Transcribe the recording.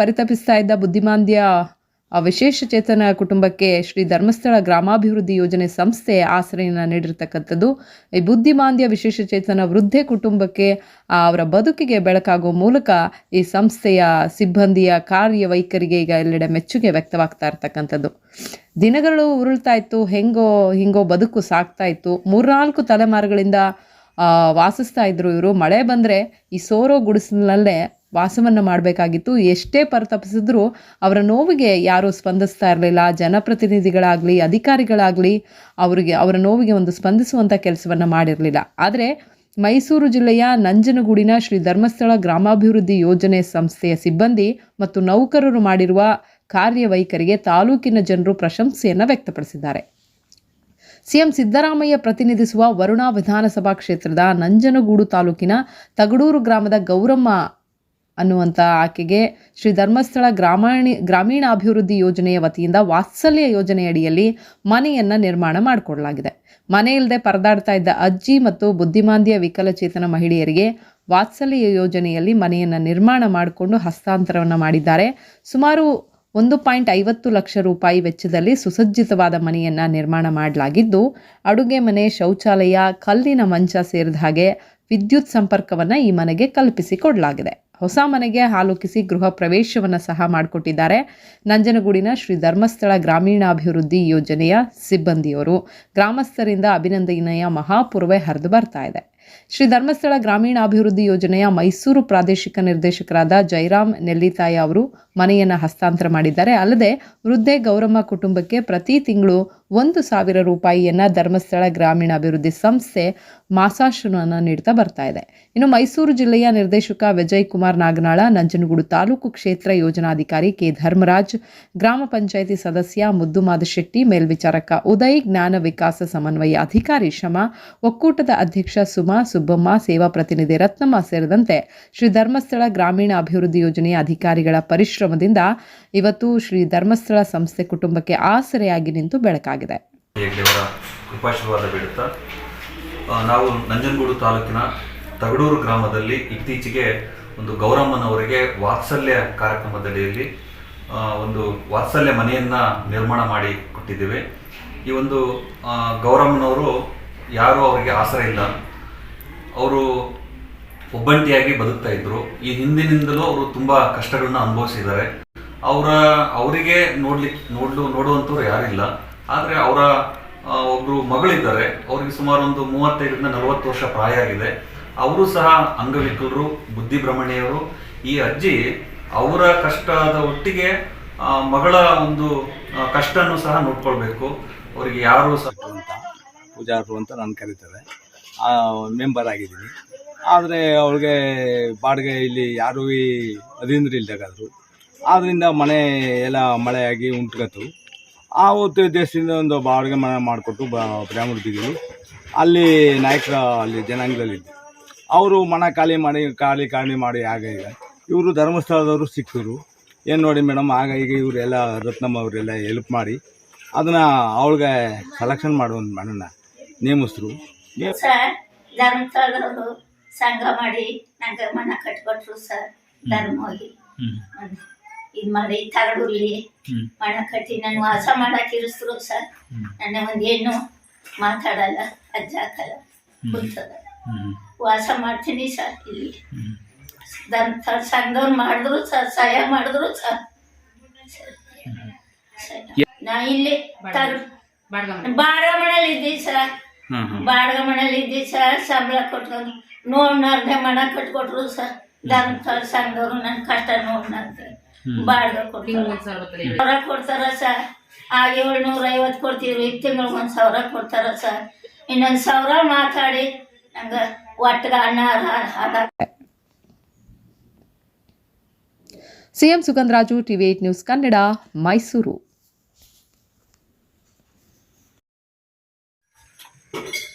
ಪರಿತಪಿಸ್ತಾ ಇದ್ದ ಬುದ್ಧಿಮಾಂದ್ಯ ವಿಶೇಷ ಚೇತನ ಕುಟುಂಬಕ್ಕೆ ಶ್ರೀ ಧರ್ಮಸ್ಥಳ ಗ್ರಾಮಾಭಿವೃದ್ಧಿ ಯೋಜನೆ ಸಂಸ್ಥೆ ಆಶ್ರಯನ ನೀಡಿರ್ತಕ್ಕಂಥದ್ದು. ಈ ಬುದ್ಧಿಮಾಂದ್ಯ, ವಿಶೇಷ ಚೇತನ ವೃದ್ಧೆ ಕುಟುಂಬಕ್ಕೆ ಅವರ ಬದುಕಿಗೆ ಬೆಳಕಾಗುವ ಮೂಲಕ ಈ ಸಂಸ್ಥೆಯ ಸಿಬ್ಬಂದಿಯ ಕಾರ್ಯವೈಖರಿಗೆ ಈಗ ಎಲ್ಲೆಡೆ ಮೆಚ್ಚುಗೆ ವ್ಯಕ್ತವಾಗ್ತಾ ಇರ್ತಕ್ಕಂಥದ್ದು. ದಿನಗಳು ಉರುಳ್ತಾ ಇತ್ತು, ಹೆಂಗೋ, ಹಿಂಗೋ ಬದುಕು ಸಾಕ್ತಾ ಇತ್ತು. ಮೂರ್ನಾಲ್ಕು ತಲೆಮಾರುಗಳಿಂದ ವಾಸಿಸ್ತಾ ಇದ್ರು ಇವರು. ಮಳೆ ಬಂದರೆ ಈ ಸೋರೋ ಗುಡಿಸಲಲ್ಲೇ ವಾಸವನ್ನು ಮಾಡಬೇಕಾಗಿತ್ತು. ಎಷ್ಟೇ ಪರಿತಪಿಸಿದ್ರೂ ಅವರ ನೋವಿಗೆ ಯಾರೂ ಸ್ಪಂದಿಸ್ತಾ ಇರಲಿಲ್ಲ. ಜನಪ್ರತಿನಿಧಿಗಳಾಗಲಿ, ಅಧಿಕಾರಿಗಳಾಗಲಿ ಅವರಿಗೆ, ಅವರ ನೋವಿಗೆ ಒಂದು ಸ್ಪಂದಿಸುವಂಥ ಕೆಲಸವನ್ನು ಮಾಡಿರಲಿಲ್ಲ. ಆದರೆ ಮೈಸೂರು ಜಿಲ್ಲೆಯ ನಂಜನಗೂಡಿನ ಶ್ರೀ ಧರ್ಮಸ್ಥಳ ಗ್ರಾಮಾಭಿವೃದ್ಧಿ ಯೋಜನೆ ಸಂಸ್ಥೆಯ ಸಿಬ್ಬಂದಿ ಮತ್ತು ನೌಕರರು ಮಾಡಿರುವ ಕಾರ್ಯವೈಖರಿಗೆ ತಾಲೂಕಿನ ಜನರು ಪ್ರಶಂಸೆಯನ್ನು ವ್ಯಕ್ತಪಡಿಸಿದ್ದಾರೆ. ಸಿಎಂ ಸಿದ್ದರಾಮಯ್ಯ ಪ್ರತಿನಿಧಿಸುವ ವರುಣಾ ವಿಧಾನಸಭಾ ಕ್ಷೇತ್ರದ ನಂಜನಗೂಡು ತಾಲೂಕಿನ ತಗಡೂರು ಗ್ರಾಮದ ಗೌರಮ್ಮ ಅನ್ನುವಂಥ ಆಕೆಗೆ ಶ್ರೀ ಧರ್ಮಸ್ಥಳ ಗ್ರಾಮೀಣ ಗ್ರಾಮೀಣಾಭಿವೃದ್ಧಿ ಯೋಜನೆಯ ವತಿಯಿಂದ ವಾತ್ಸಲ್ಯ ಯೋಜನೆಯಡಿಯಲ್ಲಿ ಮನೆಯನ್ನು ನಿರ್ಮಾಣ ಮಾಡಿಕೊಡಲಾಗಿದೆ. ಮನೆಯಿಲ್ಲದೆ ಪರದಾಡ್ತಾ ಇದ್ದ ಅಜ್ಜಿ ಮತ್ತು ಬುದ್ಧಿಮಾಂದ್ಯ ವಿಕಲಚೇತನ ಮಹಿಳೆಯರಿಗೆ ವಾತ್ಸಲ್ಯ ಯೋಜನೆಯಲ್ಲಿ ಮನೆಯನ್ನು ನಿರ್ಮಾಣ ಮಾಡಿಕೊಂಡು ಹಸ್ತಾಂತರವನ್ನು ಮಾಡಿದ್ದಾರೆ. ಸುಮಾರು ಒಂದು ಪಾಯಿಂಟ್ ಐವತ್ತು ಲಕ್ಷ ರೂಪಾಯಿ ವೆಚ್ಚದಲ್ಲಿ ಸುಸಜ್ಜಿತವಾದ ಮನೆಯನ್ನು ನಿರ್ಮಾಣ ಮಾಡಲಾಗಿದ್ದು, ಅಡುಗೆ ಮನೆ, ಶೌಚಾಲಯ, ಕಲ್ಲಿನ ಮಂಚ ಸೇರಿದ ಹಾಗೆ ವಿದ್ಯುತ್ ಸಂಪರ್ಕವನ್ನು ಈ ಮನೆಗೆ ಕಲ್ಪಿಸಿಕೊಡಲಾಗಿದೆ ಹೊಸ ಮನೆಗೆ ಹಾಲುಕಿಸಿ ಗೃಹ ಪ್ರವೇಶವನ್ನು ಸಹ ಮಾಡಿಕೊಟ್ಟಿದ್ದಾರೆ. ನಂಜನಗೂಡಿನ ಶ್ರೀ ಧರ್ಮಸ್ಥಳ ಗ್ರಾಮೀಣಾಭಿವೃದ್ಧಿ ಯೋಜನೆಯ ಸಿಬ್ಬಂದಿಯವರು ಗ್ರಾಮಸ್ಥರಿಂದ ಅಭಿನಂದನೆಯ ಮಹಾಪೂರ್ವೆ ಹರಿದು ಬರ್ತಾ ಇದೆ. ಶ್ರೀ ಧರ್ಮಸ್ಥಳ ಗ್ರಾಮೀಣಾಭಿವೃದ್ಧಿ ಯೋಜನೆಯ ಮೈಸೂರು ಪ್ರಾದೇಶಿಕ ನಿರ್ದೇಶಕರಾದ ಜೈರಾಮ್ ನೆಲ್ಲಿತಾಯ ಅವರು ಮನೆಯನ್ನು ಹಸ್ತಾಂತರ ಮಾಡಿದ್ದಾರೆ. ಅಲ್ಲದೆ ವೃದ್ಧೆ ಗೌರಮ್ಮ ಕುಟುಂಬಕ್ಕೆ ಪ್ರತಿ ತಿಂಗಳು ಒಂದು ಸಾವಿರ ರೂಪಾಯಿಯನ್ನು ಧರ್ಮಸ್ಥಳ ಗ್ರಾಮೀಣಾಭಿವೃದ್ಧಿ ಸಂಸ್ಥೆ ಮಾಸಾಶನವನ್ನು ನೀಡ್ತಾ ಬರ್ತಾ ಇದೆ. ಇನ್ನು ಮೈಸೂರು ಜಿಲ್ಲೆಯ ನಿರ್ದೇಶಕ ವಿಜಯ್ ಕುಮಾರ್ ನಾಗನಾಳ, ನಂಜನಗೂಡು ತಾಲೂಕು ಕ್ಷೇತ್ರ ಯೋಜನಾಧಿಕಾರಿ ಕೆ ಧರ್ಮರಾಜ್, ಗ್ರಾಮ ಪಂಚಾಯಿತಿ ಸದಸ್ಯ ಮುದ್ದು ಮಾದಶೆಟ್ಟಿ ಮೇಲ್ವಿಚಾರಕ ಉದಯ್, ಜ್ಞಾನ ವಿಕಾಸ ಸಮನ್ವಯ ಅಧಿಕಾರಿ ಶಮ, ಒಕ್ಕೂಟದ ಅಧ್ಯಕ್ಷ ಸುಮಾ ಸುಬ್ಬಮ್ಮ ಸೇವಾ ಪ್ರತಿನಿಧಿ ರತ್ನಮ್ಮ ಸೇರಿದಂತೆ ಶ್ರೀ ಧರ್ಮಸ್ಥಳ ಗ್ರಾಮೀಣ ಅಭಿವೃದ್ಧಿ ಯೋಜನೆಯ ಅಧಿಕಾರಿಗಳ ಪರಿಶ್ರಮದಿಂದ ಇವತ್ತು ಶ್ರೀ ಧರ್ಮಸ್ಥಳ ಸಂಸ್ಥೆ ಕುಟುಂಬಕ್ಕೆ ಆಸರೆಯಾಗಿ ನಿಂತು ಬೆಳಕಾಗಿದೆ. ನಾವು ನಂಜನಗೂಡು ತಾಲೂಕಿನ ತಗಡೂರು ಗ್ರಾಮದಲ್ಲಿ ಇತ್ತೀಚೆಗೆ ಒಂದು ಗೌರಮ್ಮನವರಿಗೆ ವಾತ್ಸಲ್ಯ ಕಾರ್ಯಕ್ರಮದಡಿಯಲ್ಲಿ ಒಂದು ವಾತ್ಸಲ್ಯ ಮನೆಯನ್ನು ನಿರ್ಮಾಣ ಮಾಡಿ ಕೊಟ್ಟಿದ್ದೇವೆ. ಈ ಒಂದು ಗೌರಮ್ಮನವರು ಯಾರೂ ಅವರಿಗೆ ಆಸರೆ ಇಲ್ಲ. ಅವರು ಒಬ್ಬಂಟಿಯಾಗಿ ಬದುಕ್ತಾ ಇದ್ರು. ಈ ಹಿಂದಿನಿಂದಲೂ ಅವರು ತುಂಬ ಕಷ್ಟಗಳನ್ನ ಅನುಭವಿಸಿದ್ದಾರೆ. ಅವರ, ಅವರಿಗೆ ನೋಡ್ಲಿಕ್ಕೆ ನೋಡ್ಲು ನೋಡುವಂಥವ್ರು ಯಾರಿಲ್ಲ. ಆದರೆ ಅವರ ಒಬ್ಬರು ಮಗಳಿದ್ದಾರೆ. ಅವರಿಗೆ ಸುಮಾರು ಒಂದು ಮೂವತ್ತೈದರಿಂದ ನಲವತ್ತು ವರ್ಷ ಪ್ರಾಯ ಆಗಿದೆ. ಅವರು ಸಹ ಅಂಗವಿಕಲರು, ಬುದ್ಧಿಭ್ರಮಣೆಯವರು. ಈ ಅಜ್ಜಿ ಅವರ ಕಷ್ಟದ ಒಟ್ಟಿಗೆ ಮಗಳ ಒಂದು ಕಷ್ಟನೂ ಸಹ ನೋಡ್ಕೊಳ್ಬೇಕು. ಅವರಿಗೆ ಯಾರು ಸಹ ಪೂಜಾರು ಅಂತ ನಾನು ಕರೀತಾರೆ ಮೆಂಬರ್ ಆಗಿದ್ದೀನಿ. ಆದರೆ ಅವ್ರಿಗೆ ಬಾಡಿಗೆ ಇಲ್ಲಿ ಯಾರೂ ಅಧೀನರು ಇಲ್ದಾಗಾದ್ರು. ಆದ್ದರಿಂದ ಮನೆ ಎಲ್ಲ ಮಳೆಯಾಗಿ ಉಂಟ್ಕತ್ತು. ಆ ಹೊತ್ತು ದೇಶದಿಂದ ಒಂದು ಬಾಡಿಗೆ ಮನೆ ಮಾಡಿಕೊಟ್ಟು ಬ್ರಾಹ್ಮಣದಿದ್ದೀವಿ. ಅಲ್ಲಿ ನಾಯಕರ ಅಲ್ಲಿ ಜನಾಂಗದಲ್ಲಿ ಅವರು ಮನೆ ಖಾಲಿ ಮಾಡಿ, ಖಾಲಿ ಖಾಲಿ ಮಾಡಿ ಆಗ ಈಗ ಇವರು ಧರ್ಮಸ್ಥಳದವರು ಸಿಕ್ಕರು ಏನು ನೋಡಿ ಮೇಡಮ್, ಆಗ ಈಗ ಇವರೆಲ್ಲ ರತ್ನಮ್ಮ ಅವರೆಲ್ಲ ಹೆಲ್ಪ್ ಮಾಡಿ ಅದನ್ನು ಅವಳಿಗೆ ಸೆಲೆಕ್ಷನ್ ಮಾಡೋದು ಮಾಡೋಣ ನೇಮಿಸಿದ್ರು ಸರ್ ಧರ್ಮಸ್ಥಳದವರು ಸಂಘ ಮಾಡಿ ನಂಗೆ ಮನ ಕಟ್ಕೊಟ್ರು ಸರ್ ಧರ್ಮ ಹೋಗಿ. ಇದು ಮಾಡಿ ತರಡುಲಿ ಮಣ ಕಟ್ಟಿ ನಾನು ವಾಸ ಮಾಡಕ್ ಇರಿಸ್ರು ಸರ್ ನನ್ನ ಒಂದು ಏನು ಮಾತಾಡಲ್ಲ ಅಜ್ಜ ಹಾಕಲ್ಲ ಕುಂತದ. ವಾಸ ಮಾಡ್ತೀನಿ ಸರ್ ಇಲ್ಲಿ. ಧರ್ಮಸ್ಥಳ ಸಂಘವ್ರು ಮಾಡಿದ್ರು ಸರ್ ಸಹಾಯ ಮಾಡಿದ್ರು ಸರ್. ನಾ ಇಲ್ಲಿ ಬಾರಮಣಲ್ಲಿ ಇದ್ದೀನಿ ಇದ್ದೀವಿ ಸರ್ ಬಾಡಿಗೆ ಮನೇಲಿ ಇದ್ದೀವಿ ಸರ್ ಸಂಬಳ ಕೊಟ್ಕೊಂಡು ಅರ್ಧ ಮನ ಕಟ್ಕೊಟ್ರು ಸರ್. ಧರ್ಮಸ್ಥಳ ಸಂಘದವ್ರು ನನ್ನ ಕಷ್ಟ ನೋಡ್ನಾರ್ದೆ ಬಾಡಿಗೆ ಕೊಡ್ತಾರೆ ಸಾವಿರ ಕೊಡ್ತಾರ ಸರ್. ಆಗ ಏಳ್ನೂರ ಐವತ್ತು ಕೊಡ್ತೀವಿ ತಿಂಗಳಿಗೆ ಒಂದು ಸಾವಿರ ಕೊಡ್ತಾರ ಸರ್. ಇನ್ನೊಂದು ಸಾವಿರ ಮಾತಾಡಿ. ನಂಗೆ ಒಟ್ಟಿಗೆ ಅನ್ನ ಅದ CM Sugandharaju TV eight news Kannada Mysuru. Thank you.